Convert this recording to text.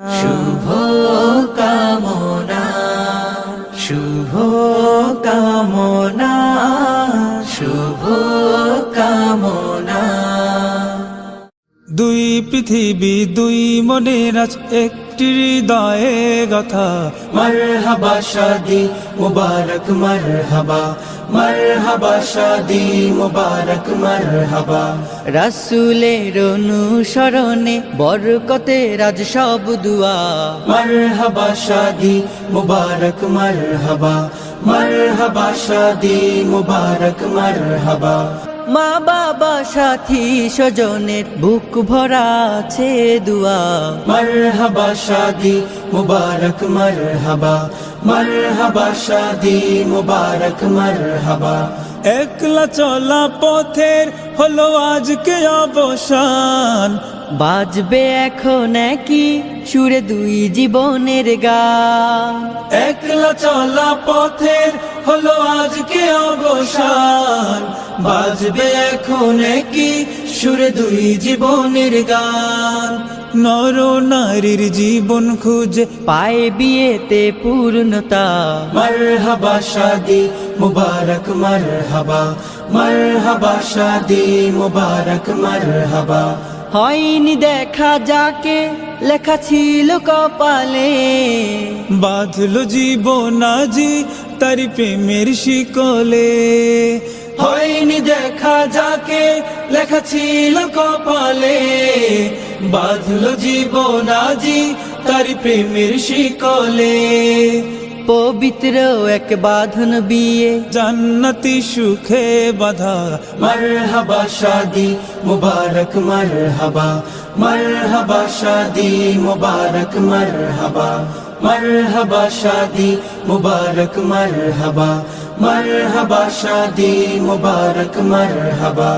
শুভ কামনা শুভ কামনা শুভ কামনা। দুই পৃথিবী দুই মনের আজ একটি হৃদয়ে কথা মারহাবা শাদি মুবারক মারহাবা। মারহাবা শাদি মুবারক মারহাবা। রাসুলের অনুসরণে বরকতে রাজ সব দুয়া। মারহাবা শাদি মুবারক মারহাবা। মারহাবা শাদি মুবারক মারহাবা। মা বাবা সাথী স্বজনের বুক ভরা আছে দুয়া। মারহাবা শাদি মুবারক মারহাবা। মারহাবা শাদি মুবারক মারহাবা। একলা চলা পথের হলো আজকে অবসান। বাজবে এখন কি সুরে দুই জীবনের গান। একলা চলা পথের হলো আজকে অবসান। বাজবে এখন কি সুরে দুই জীবনের গান। নর নারীর জীবন খুঁজে পায় বিয়েতে পূর্ণতা। মারহাবা শাদি, মুবারক মারহাবা। মারহাবা শাদি, মুবারক মারহাবা। হয়নি দেখা যাকে, লেখা ছিল কপালে। বাঁধলো জীবন আজি তারি প্রেমের শিকলে। হয়নি দেখা যাকে লেখা ছিল কপালে। বাঁধল জীবন আজি তার প্রেমের শিকলে। পবিত্র এক বাঁধন বিয়ে। জান্নাতি সুখে বাধা, মারহাবা শাদি, মুবারক মারহাবা। মারহাবা শাদি, মুবারক মারহাবা। মারহাবা শাদি, মুবারক মারহাবা। মারহাবা শাদি, মুবারক মারহাবা।